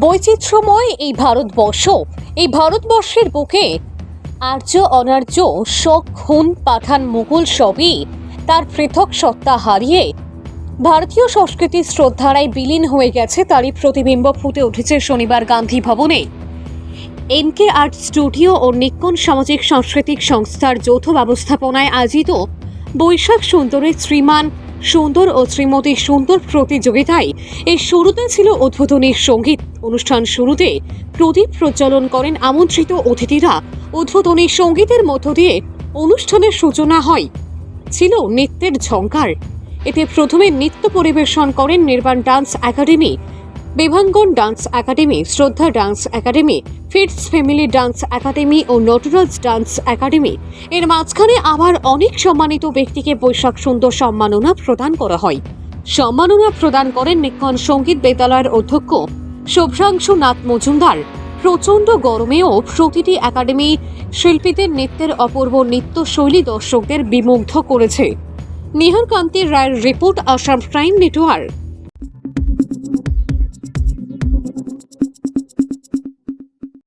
বৈচিত্র্যময় এই ভারতবর্ষ। এই ভারতবর্ষের বুকে আর্য অনার্য শোক, খুন, পাঠান মুঘল সবই তার পৃথক সত্তা হারিয়ে ভারতীয় সংস্কৃতির শ্রদ্ধারায় বিলীন হয়ে গেছে তারই প্রতিবিম্ব ফুটে উঠেছে শনিবার গান্ধী ভবনে। এনকে আর্ট স্টুডিও ও নিক্কন সামাজিক সাংস্কৃতিক সংস্থার যৌথ ব্যবস্থাপনায় আয়োজিত বৈশাখ সুন্দরের শ্রীমান সুন্দর ও শ্রীমতী সুন্দর প্রতিযোগিতায়। এই শুরুতে ছিল উদ্বোধনী সংগীত। অনুষ্ঠান শুরুতে প্রদীপ প্রজ্বলন করেন আমন্ত্রিত অতিথিরা। উদ্বোধনী সঙ্গীতের মধ্য দিয়ে অনুষ্ঠানের সূচনা হয়। ছিল নৃত্যের ঝঙ্কার এতে প্রথমে নৃত্য পরিবেশন করেন Nirvan dance academy Bibhangan dance academy, Shraddha dance academy, Fits family dance academy ও নটরাজ ডান্স একাডেমি। এর মাঝখানে আবার অনেক সম্মানিত ব্যক্তিকে বৈশাখ সুন্দর সম্মাননা প্রদান করা হয়। সম্মাননা প্রদান করেন নিক্ষণ সংগীত বিদ্যালয়ের অধ্যক্ষ শুভ্রাংশু নাথ মজুমদার। প্রচণ্ড গরমেও প্রতিটি একাডেমি শিল্পীদের নৃত্যের অপূর্ব নৃত্যশৈলী দর্শকদের বিমুগ্ধ করেছে। নিহার কান্তি রায়ের report Assam prime network. thank you